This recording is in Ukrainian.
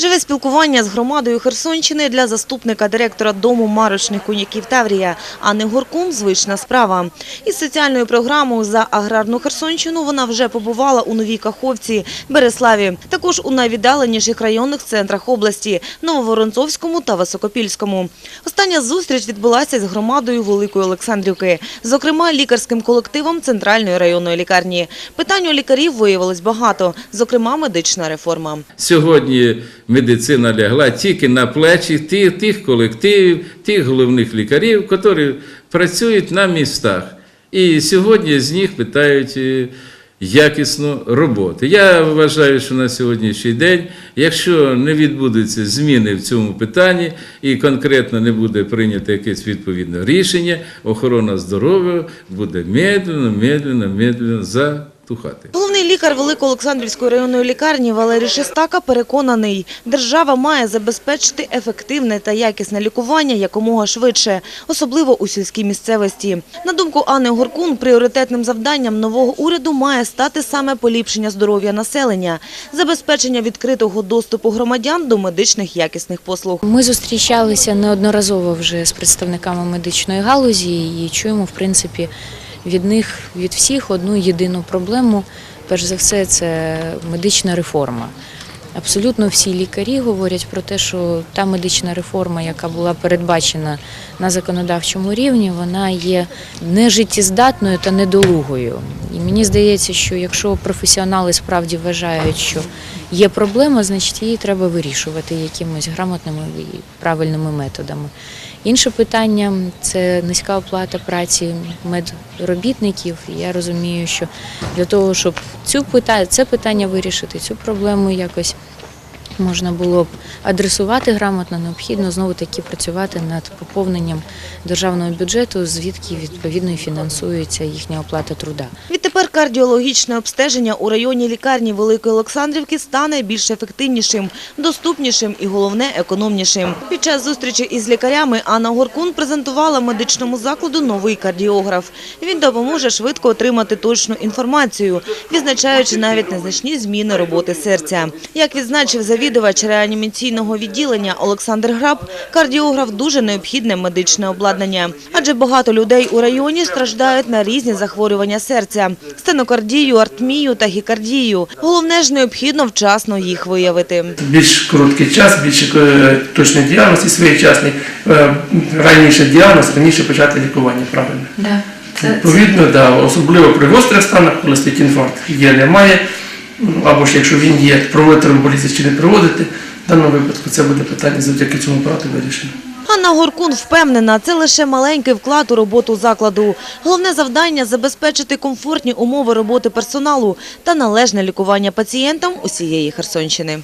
Живе спілкування з громадою Херсонщини для заступника директора дому марочних коняків Таврія Анни Горкун – звична справа. Із соціальною програмою за аграрну Херсонщину вона вже побувала у Новій Каховці, Береславі, також у найвіддаленіших районних центрах області – Нововоронцовському та Високопільському. Остання зустріч відбулася з громадою Великої Олександрівки, зокрема лікарським колективом Центральної районної лікарні. Питань у лікарів виявилось багато, зокрема медична реформа. Сьогодні медицина лягла тільки на плечі тих, тих колективів, тих головних лікарів, які працюють на містах. І сьогодні з них питають е, якісну роботу. Я вважаю, що на сьогоднішній день, якщо не відбудуться зміни в цьому питанні і конкретно не буде прийнято якесь відповідне рішення, охорона здоров'я буде медленно, медленно, медленно затухати. Головний лікар Великоолександрівської районної лікарні Валерій Шестака переконаний, держава має забезпечити ефективне та якісне лікування якомога швидше, особливо у сільській місцевості. На думку Анни Горкун, пріоритетним завданням нового уряду має стати саме поліпшення здоров'я населення, забезпечення відкритого доступу громадян до медичних якісних послуг. Ми зустрічалися неодноразово вже з представниками медичної галузі і чуємо, в принципі, від них, від всіх одну єдину проблему. Перш за все, це медична реформа. Абсолютно всі лікарі говорять про те, що та медична реформа, яка була передбачена на законодавчому рівні, вона є нежиттєздатною та недолугою. І мені здається, що якщо професіонали справді вважають, що є проблема, значить її треба вирішувати якимось грамотними і правильними методами. Інше питання це низька оплата праці медробітників. Я розумію, що для того, щоб цю питання, це питання вирішити, цю проблему якось можна було б адресувати грамотно, необхідно знову таки працювати над поповненням державного бюджету, звідки відповідно і фінансується їхня оплата труда. Відтепер кардіологічне обстеження у районній лікарні Великої Олександрівки стане більш ефективнішим, доступнішим і, головне, економнішим. Під час зустрічі із лікарями Анна Горкун презентувала медичному закладу новий кардіограф. Він допоможе швидко отримати точну інформацію, відзначаючи навіть незначні зміни роботи серця. Як відзначив завідувач реанімаційного відділення Олександр Граб, кардіограф – дуже необхідне медичне обладнання. Адже багато людей у районі страждають на різні захворювання серця – стенокардію, артмію та гікардію. Головне ж необхідно вчасно їх виявити. більш короткий час, більш е, точний діагноз і своєчасний. Е, Раніше діагноз, раніше почати лікування, правильно. Да. Відповідно, да, особливо при гострих станах, коли стоїть інфаркт, є, немає, або ж якщо він є, проводити тромболізис чи не проводити, в даному випадку це буде питання завдяки цьому апарату вирішено. Анна Горкун впевнена, це лише маленький вклад у роботу закладу. Головне завдання – забезпечити комфортні умови роботи персоналу та належне лікування пацієнтам усієї Херсонщини.